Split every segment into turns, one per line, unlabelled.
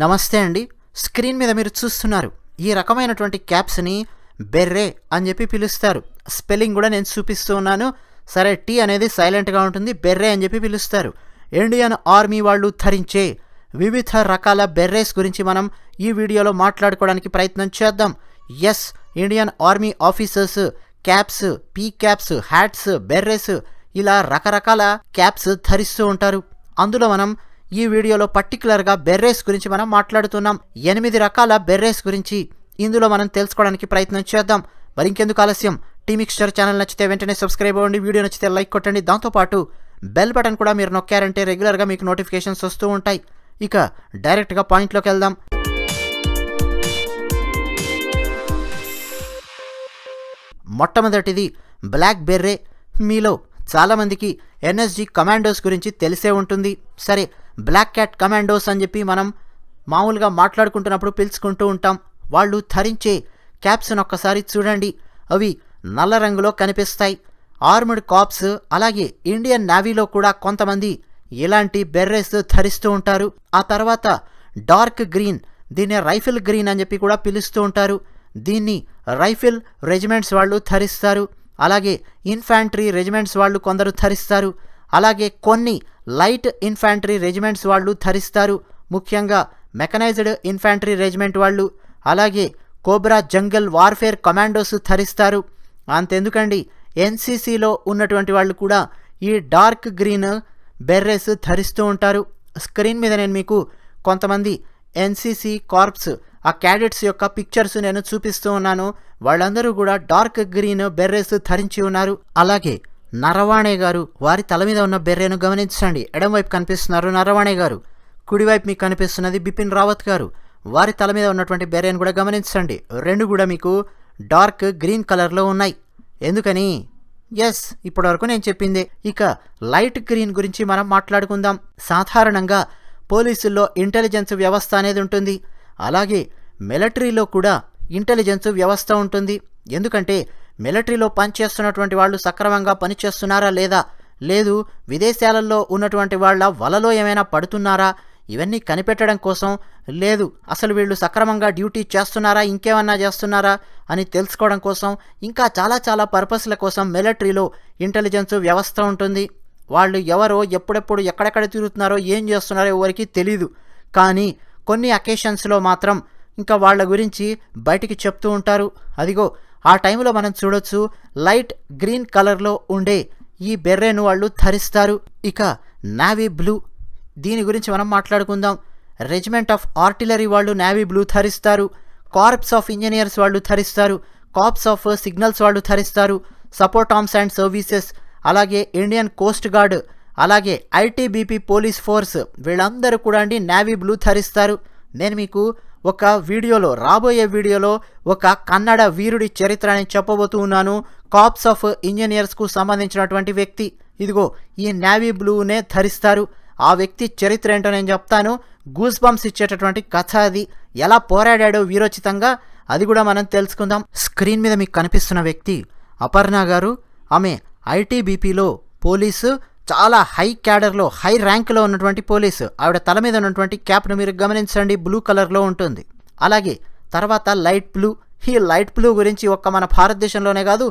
నమస్తే అండి. స్క్రీన్ మీద మీరు చూస్తున్నారు ఈ రకమైనటువంటి క్యాప్స్ని బెర్రే అని చెప్పి పిలుస్తారు. స్పెల్లింగ్ కూడా నేను చూపిస్తూ ఉన్నాను. సరే టీ అనేది సైలెంట్గా ఉంటుంది బెర్రే అని చెప్పి పిలుస్తారు. ఇండియన్ ఆర్మీ వాళ్ళు ధరించే వివిధ రకాల బెర్రేస్ గురించి మనం ఈ వీడియోలో మాట్లాడుకోవడానికి ప్రయత్నం చేద్దాం. Yes Indian army officers caps P caps hats berets ఇలా రకరకాల క్యాప్స్ ధరిస్తూ ఉంటారు. అందులో మనం ఈ వీడియోలో పర్టికులర్గా బెర్రేస్ గురించి మనం మాట్లాడుతున్నాం. ఎనిమిది రకాల బెర్రేస్ గురించి ఇందులో మనం తెలుసుకోవడానికి ప్రయత్నం చేద్దాం. మరి ఇంకెందుకు ఆలస్యం? టీ మిక్స్చర్ ఛానల్ నచ్చితే వెంటనే సబ్స్క్రైబ్ అవ్వండి వీడియో నచ్చితే లైక్ కొట్టండి. దాంతోపాటు బెల్ బటన్ కూడా మీరు నొక్కారంటే రెగ్యులర్గా మీకు నోటిఫికేషన్స్ వస్తూ ఉంటాయి. ఇక డైరెక్ట్గా పాయింట్లోకి వెళ్దాం. మొట్టమొదటిది బ్లాక్ బెర్రే మీలో చాలామందికి ఎన్ఎస్జి కమాండోస్ గురించి తెలిసే ఉంటుంది. సరే బ్లాక్ క్యాట్ కమాండోస్ అని చెప్పి మనం మామూలుగా మాట్లాడుకుంటున్నప్పుడు పిలుచుకుంటూ ఉంటాం. వాళ్ళు ధరించే క్యాప్స్ని ఒక్కసారి చూడండి. అవి నల్ల రంగులో కనిపిస్తాయి. ఆర్మడ్ కాప్స్ అలాగే ఇండియన్ నేవీలో కూడా కొంతమంది ఇలాంటి బెర్రెస్ ధరిస్తూ ఉంటారు. ఆ తర్వాత డార్క్ గ్రీన్ దీన్ని రైఫిల్ గ్రీన్ అని చెప్పి కూడా పిలుస్తూ ఉంటారు. దీన్ని రైఫిల్ రెజిమెంట్స్ వాళ్ళు ధరిస్తారు. అలాగే ఇన్ఫాంట్రీ రెజిమెంట్స్ వాళ్ళు కొందరు ధరిస్తారు. అలాగే కొన్ని లైట్ ఇన్ఫాంట్రీ రెజిమెంట్స్ వాళ్ళు ధరిస్తారు. ముఖ్యంగా మెకనైజ్డ్ ఇన్ఫాంట్రీ రెజిమెంట్ వాళ్ళు అలాగే కోబ్రా జంగల్ వార్ఫేర్ కమాండోస్ ధరిస్తారు. అంతెందుకండి ఎన్సీసీలో ఉన్నటువంటి వాళ్ళు కూడా ఈ డార్క్ గ్రీన్ బెర్రెస్ ధరిస్తూ ఉంటారు. స్క్రీన్ మీద నేను మీకు కొంతమంది ఎన్సీసీ కార్ప్స్ ఆ క్యాడెట్స్ యొక్క పిక్చర్స్ నేను చూపిస్తూ ఉన్నాను. వాళ్ళందరూ కూడా డార్క్ గ్రీన్ బెర్రెస్ ధరించి ఉన్నారు. అలాగే నరవాణే గారు వారి తల మీద ఉన్న బెర్రెను గమనించండి. ఎడంవైపు కనిపిస్తున్నారు నరవాణే గారు. కుడివైపు మీకు కనిపిస్తున్నది బిపిన్ రావత్ గారు. వారి తల మీద ఉన్నటువంటి బెర్రెను కూడా గమనించండి. రెండు కూడా మీకు డార్క్ గ్రీన్ కలర్లో ఉన్నాయి. ఎందుకని? ఎస్ ఇప్పటివరకు నేను చెప్పింది. ఇక లైట్ గ్రీన్ గురించి మనం మాట్లాడుకుందాం. సాధారణంగా పోలీసుల్లో ఇంటెలిజెన్స్ వ్యవస్థ అనేది ఉంటుంది. అలాగే మిలిటరీలో కూడా ఇంటెలిజెన్స్ వ్యవస్థ ఉంటుంది. ఎందుకంటే మిలిటరీలో పనిచేస్తున్నటువంటి వాళ్ళు సక్రమంగా పనిచేస్తున్నారా లేదా? లేదు విదేశాలలో ఉన్నటువంటి వాళ్ళ వలలో ఏమైనా పడుతున్నారా? ఇవన్నీ కనిపెట్టడం కోసం లేదు అసలు వీళ్ళు సక్రమంగా డ్యూటీ చేస్తున్నారా ఇంకేమన్నా చేస్తున్నారా అని తెలుసుకోవడం కోసం ఇంకా చాలా చాలా పర్పస్ల కోసం మిలిటరీలో ఇంటెలిజెన్స్ వ్యవస్థ ఉంటుంది. వాళ్ళు ఎవరో ఎప్పుడెప్పుడు ఎక్కడెక్కడ తిరుగుతున్నారో ఏం చేస్తున్నారో ఎవరికి తెలీదు. కానీ కొన్ని అకేషన్స్లో మాత్రం ఇంకా వాళ్ళ గురించి బయటికి చెప్తూ ఉంటారు. అదిగో ఆ టైంలో మనం చూడొచ్చు లైట్ గ్రీన్ కలర్లో ఉండే ఈ బెర్రెను వాళ్ళు ధరిస్తారు. ఇక నావీ బ్లూ. దీని గురించి మనం మాట్లాడుకుందాం. రెజిమెంట్ ఆఫ్ ఆర్టిలరీ వాళ్ళు నావీ బ్లూ ధరిస్తారు. కార్ప్స్ ఆఫ్ ఇంజనీర్స్ వాళ్ళు ధరిస్తారు. కార్ప్స్ ఆఫ్ సిగ్నల్స్ వాళ్ళు ధరిస్తారు. Support arms and services. అలాగే ఇండియన్ కోస్ట్ గార్డ్. అలాగే ఐటీబీపీ పోలీస్ ఫోర్స్. వీళ్ళందరూ కూడా అండి నావీ బ్లూ ధరిస్తారు. నేను మీకు ఒక వీడియోలో రాబోయే వీడియోలో ఒక కన్నడ వీరుడి చరిత్ర అని చెప్పబోతూ ఉన్నాను. కాప్స్ ఆఫ్ ఇంజనీర్స్కు సంబంధించినటువంటి వ్యక్తి. ఇదిగో ఈ నావీ బ్లూనే ధరిస్తారు. ఆ వ్యక్తి చరిత్ర ఏంటో నేను చెప్తాను. గూస్ బంప్స్ ఇచ్చేటటువంటి కథ అది. ఎలా పోరాడాడో వీరోచితంగా అది కూడా మనం తెలుసుకుందాం. స్క్రీన్ మీద మీకు కనిపిస్తున్న వ్యక్తి అపర్ణ గారు. ఆమె ఐటీబీపీలో పోలీసు చాలా హై క్యాడర్లో హై ర్యాంక్లో ఉన్నటువంటి పోలీసు. ఆవిడ తల మీద ఉన్నటువంటి క్యాప్ను మీరు గమనించండి బ్లూ కలర్లో ఉంటుంది. అలాగే తర్వాత లైట్ బ్లూ ఈ లైట్ బ్లూ గురించి ఒక్క మన భారతదేశంలోనే కాదు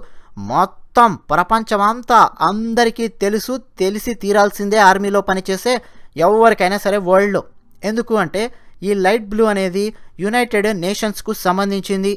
మొత్తం ప్రపంచమంతా అందరికీ తెలుసు తెలిసి తీరాల్సిందే ఆర్మీలో పనిచేసే ఎవరికైనా సరే వరల్డ్లో ఎందుకు అంటే ఈ లైట్ బ్లూ అనేది యునైటెడ్ నేషన్స్కు సంబంధించింది.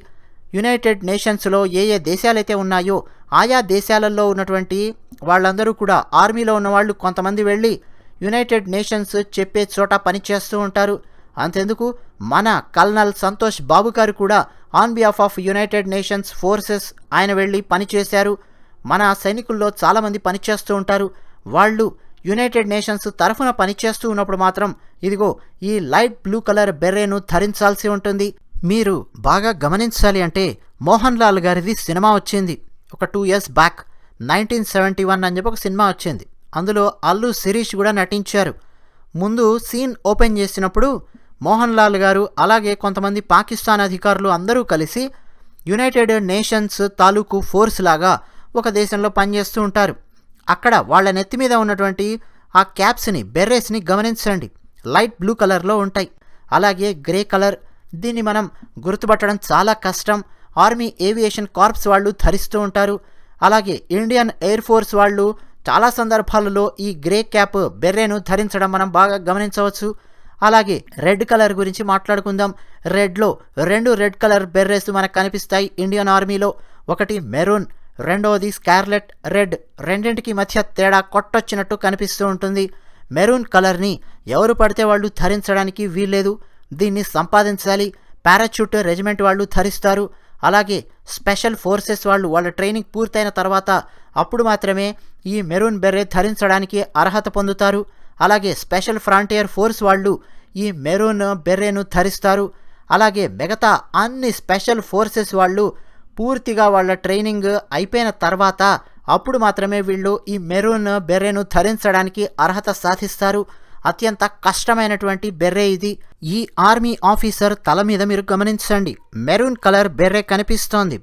యునైటెడ్ నేషన్స్లో ఏ ఏ దేశాలైతే ఉన్నాయో ఆయా దేశాలలో ఉన్నటువంటి వాళ్ళందరూ కూడా ఆర్మీలో ఉన్న వాళ్ళు కొంతమంది వెళ్ళి యునైటెడ్ నేషన్స్ చెప్పే చోట పనిచేస్తూ ఉంటారు. అంతెందుకు? మన కల్నల్ సంతోష్ బాబు గారు కూడా on behalf of united nations forces ఆయన వెళ్ళి పనిచేశారు మన సైనికుల్లో చాలామంది పనిచేస్తూ ఉంటారు. వాళ్ళు యునైటెడ్ నేషన్స్ తరఫున పనిచేస్తూ ఉన్నప్పుడు మాత్రం ఇదిగో ఈ లైట్ బ్లూ కలర్ బెర్రేను ధరించాల్సి ఉంటుంది. మీరు బాగా గమనించాలి అంటే మోహన్ లాల్ గారిది సినిమా వచ్చింది. ఒక two years back nineteen seventy one అని చెప్పి ఒక సినిమా వచ్చింది. అందులో అల్లు శిరీష్ కూడా నటించారు. ముందు సీన్ ఓపెన్ చేసినప్పుడు మోహన్ లాల్ గారు అలాగే కొంతమంది పాకిస్తాన్ అధికారులు అందరూ కలిసి యునైటెడ్ నేషన్స్ తాలూకు ఫోర్స్ లాగా ఒక దేశంలో పనిచేస్తూ ఉంటారు. అక్కడ వాళ్ళ నెత్తి మీద ఉన్నటువంటి ఆ క్యాప్స్ని బెర్రేస్ని గమనించండి. లైట్ బ్లూ కలర్లో ఉంటాయి. అలాగే గ్రే కలర్ దీన్ని మనం గుర్తుపట్టడం చాలా కష్టం. ఆర్మీ ఏవియేషన్ కార్ప్స్ వాళ్ళు ధరిస్తూ ఉంటారు. అలాగే ఇండియన్ ఎయిర్ ఫోర్స్ వాళ్ళు చాలా సందర్భాలలో ఈ గ్రే క్యాప్ బెర్రేను ధరించడం మనం బాగా గమనించవచ్చు. అలాగే రెడ్ కలర్ గురించి మాట్లాడుకుందాం. రెడ్లో రెండు రెడ్ కలర్ బెర్రేస్ మనకు కనిపిస్తాయి ఇండియన్ ఆర్మీలో. ఒకటి మెరూన్ రెండవది స్కార్లెట్. రెడ్ రెండింటికి మధ్య తేడా కొట్టొచ్చినట్టు కనిపిస్తూ ఉంటుంది. మెరూన్ కలర్ని ఎవరు పడితే వాళ్ళు ధరించడానికి వీల్లేదు. దీన్ని సంపాదించాలి. పారాచ్యూట్ రెజిమెంట్ వాళ్ళు ధరిస్తారు. అలాగే స్పెషల్ ఫోర్సెస్ వాళ్ళు వాళ్ళ ట్రైనింగ్ పూర్తయిన తర్వాత అప్పుడు మాత్రమే ఈ మెరూన్ బెర్రే ధరించడానికి అర్హత పొందుతారు. అలాగే స్పెషల్ ఫ్రాంటియర్ ఫోర్స్ వాళ్ళు ఈ మెరూన్ బెర్రేను ధరిస్తారు. అలాగే మిగతా అన్ని స్పెషల్ ఫోర్సెస్ వాళ్ళు పూర్తిగా వాళ్ళ ట్రైనింగ్ అయిపోయిన తర్వాత అప్పుడు మాత్రమే వీళ్ళు ఈ మెరూన్ బెర్రేను ధరించడానికి అర్హత సాధిస్తారు. అత్యంత కష్టమైనటువంటి బెర్రే ఇది. ఈ ఆర్మీ ఆఫీసర్ తల మీద మీరు గమనించండి. మెరూన్ కలర్ బెర్రే కనిపిస్తోంది.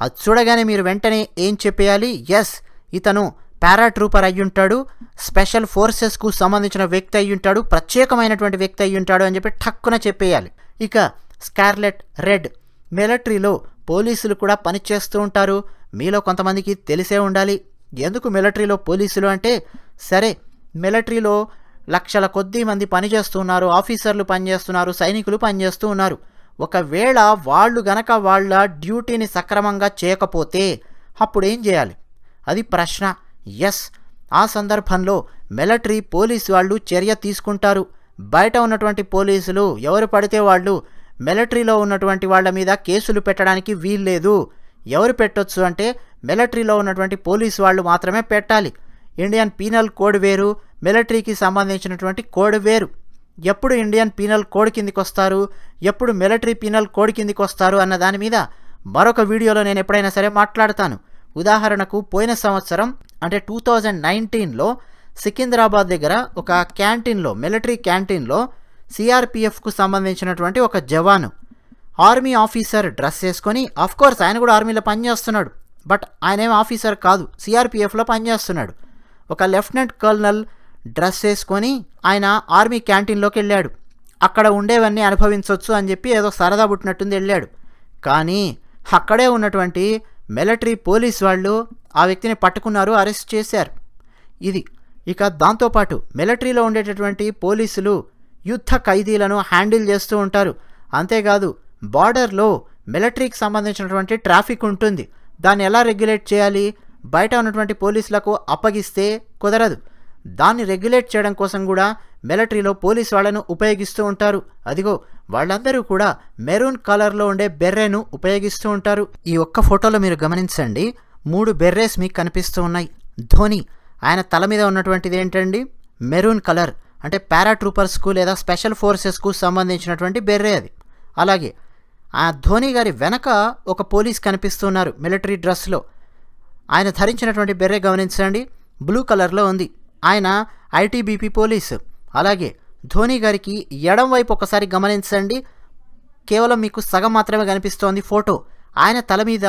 అది చూడగానే మీరు వెంటనే ఏం చెప్పేయాలి? ఎస్ ఇతను పారాట్రూపర్ అయ్యుంటాడు. స్పెషల్ ఫోర్సెస్కు సంబంధించిన వ్యక్తి అయ్యుంటాడు. ప్రత్యేకమైనటువంటి వ్యక్తి అయ్యుంటాడు అని చెప్పి ఠక్కున చెప్పేయాలి. ఇక స్కార్లెట్ రెడ్. మిలిటరీలో పోలీసులు కూడా పనిచేస్తూ ఉంటారు. మీలో కొంతమందికి తెలిసే ఉండాలి. ఎందుకు మిలిటరీలో పోలీసులు అంటే సరే మిలిటరీలో లక్షల కొద్దీ మంది పనిచేస్తున్నారు ఆఫీసర్లు పనిచేస్తున్నారు సైనికులు పనిచేస్తూ ఉన్నారు ఒకవేళ వాళ్ళు గనక వాళ్ళ డ్యూటీని సక్రమంగా చేయకపోతే అప్పుడు ఏం చేయాలి? అది ప్రశ్న. ఎస్ ఆ సందర్భంలో మిలిటరీ పోలీసు వాళ్ళు చర్య తీసుకుంటారు. బయట ఉన్నటువంటి పోలీసులు ఎవరు పడితే వాళ్ళు మిలిటరీలో ఉన్నటువంటి వాళ్ళ మీద కేసులు పెట్టడానికి వీల్లేదు. ఎవరు పెట్టొచ్చు అంటే మిలిటరీలో ఉన్నటువంటి పోలీసు వాళ్ళు మాత్రమే పెట్టాలి. ఇండియన్ పీనల్ కోడ్ వేరు మిలిటరీకి సంబంధించినటువంటి కోడ్ వేరు. ఎప్పుడు ఇండియన్ పీనల్ కోడ్ కిందికి వస్తారు? ఎప్పుడు మిలిటరీ పీనల్ కోడ్ కిందికి వస్తారు? అన్న దాని మీద మరొక వీడియోలో నేను ఎప్పుడైనా సరే మాట్లాడతాను. ఉదాహరణకు పోయిన సంవత్సరం అంటే టూ థౌజండ్ నైన్టీన్లో సికింద్రాబాద్ దగ్గర ఒక క్యాంటీన్లో మిలిటరీ క్యాంటీన్లో సిఆర్పిఎఫ్కు సంబంధించినటువంటి ఒక జవాను ఆర్మీ ఆఫీసర్ డ్రెస్ వేసుకొని కోర్స్ ఆయన కూడా ఆర్మీలో పనిచేస్తున్నాడు బట్ ఆయన ఏం ఆఫీసర్ కాదు సిఆర్పిఎఫ్లో పనిచేస్తున్నాడు. ఒక లెఫ్టినెంట్ కర్నల్ డ్రెస్ వేసుకొని ఆయన ఆర్మీ క్యాంటీన్లోకి వెళ్ళాడు. అక్కడ ఉండేవన్నీ అనుభవించవచ్చు అని చెప్పి ఏదో సరదా పుట్టినట్టుంది వెళ్ళాడు. కానీ అక్కడే ఉన్నటువంటి మిలిటరీ పోలీస్ వాళ్ళు ఆ వ్యక్తిని పట్టుకున్నారు అరెస్ట్ చేశారు. ఇది ఇక దాంతోపాటు మిలిటరీలో ఉండేటటువంటి పోలీసులు యుద్ధ ఖైదీలను హ్యాండిల్ చేస్తూ ఉంటారు. అంతేకాదు బార్డర్లో మిలిటరీకి సంబంధించినటువంటి ట్రాఫిక్ ఉంటుంది. దాన్ని ఎలా రెగ్యులేట్ చేయాలి? బయట ఉన్నటువంటి పోలీసులకు అప్పగిస్తే కుదరదు. దాన్ని రెగ్యులేట్ చేయడం కోసం కూడా మిలిటరీలో పోలీస్ వాళ్ళను ఉపయోగిస్తూ ఉంటారు. అదిగో వాళ్ళందరూ కూడా మెరూన్ కలర్లో ఉండే బెర్రేను ఉపయోగిస్తూ ఉంటారు. ఈ ఒక్క ఫోటోలో మీరు గమనించండి మూడు బెర్రేస్ మీకు కనిపిస్తూ ఉన్నాయి. ధోని ఆయన తల మీద ఉన్నటువంటిది ఏంటండి? మెరూన్ కలర్ అంటే పారాట్రూపర్స్కు లేదా స్పెషల్ ఫోర్సెస్కు సంబంధించినటువంటి బెర్రే అది. అలాగే ఆ ధోని గారి వెనక ఒక పోలీస్ కనిపిస్తున్నారు మిలిటరీ డ్రెస్లో. ఆయన ధరించినటువంటి బెర్రే గమనించండి బ్లూ కలర్లో ఉంది. ఆయన ఐటీబీపీ పోలీసు. అలాగే ధోని గారికి ఎడం వైపు ఒకసారి గమనించండి. కేవలం మీకు సగం మాత్రమే కనిపిస్తోంది ఫోటో. ఆయన తల మీద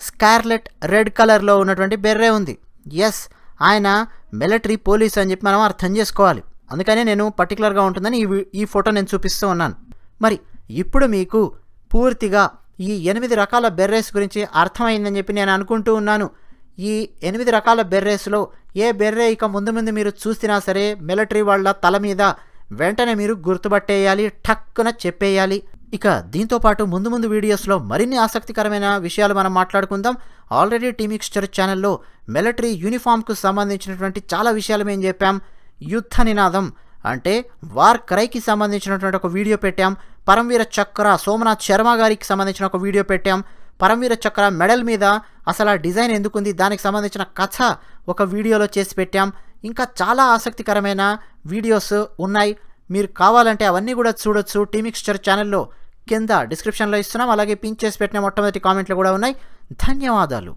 స్కార్లెట్ రెడ్ కలర్లో ఉన్నటువంటి బెర్రే ఉంది. ఎస్ ఆయన మిలిటరీ పోలీస్ అని చెప్పి మనం అర్థం చేసుకోవాలి. అందుకనే నేను పర్టికులర్గా ఉంటుందని ఈ ఈ ఫోటో నేను చూపిస్తూ ఉన్నాను. మరి ఇప్పుడు మీకు పూర్తిగా ఈ ఎనిమిది రకాల బెర్రేస్ గురించి అర్థమైందని చెప్పి నేను అనుకుంటూ ఉన్నాను. ఈ ఎనిమిది రకాల బెర్రేస్లో ఏ బెర్రే ఇక ముందు ముందు మీరు చూసినా సరే మిలిటరీ వాళ్ళ తల మీద వెంటనే మీరు గుర్తుపట్టేయాలి ఠక్కున చెప్పేయాలి. ఇక దీంతో పాటు ముందు ముందు వీడియోస్లో మరిన్ని ఆసక్తికరమైన విషయాలు మనం మాట్లాడుకుందాం. ఆల్రెడీ టీమిక్స్చర్ ఛానల్లో మిలిటరీ యూనిఫామ్కు సంబంధించినటువంటి చాలా విషయాలు మేము చెప్పాం. యుద్ధ నినాదం అంటే వార్ క్రైకి సంబంధించినటువంటి ఒక వీడియో పెట్టాం. పరమవీర చక్ర సోమనాథ్ శర్మ గారికి సంబంధించిన ఒక వీడియో పెట్టాం. పరమవీర చక్ర మెడల్ మీద అసలు ఆ డిజైన్ ఎందుకుంది? దానికి సంబంధించిన కథ ఒక వీడియోలో చేసి పెట్టాం. ఇంకా చాలా ఆసక్తికరమైన వీడియోస్ ఉన్నాయి. మీరు కావాలంటే అవన్నీ కూడా చూడొచ్చు. టీమిక్స్చర్ ఛానల్లో కింద డిస్క్రిప్షన్లో ఇస్తున్నాం. అలాగే పిన్ చేసి పెట్టిన మొట్టమొదటి కామెంట్లు కూడా ఉన్నాయి. ధన్యవాదాలు.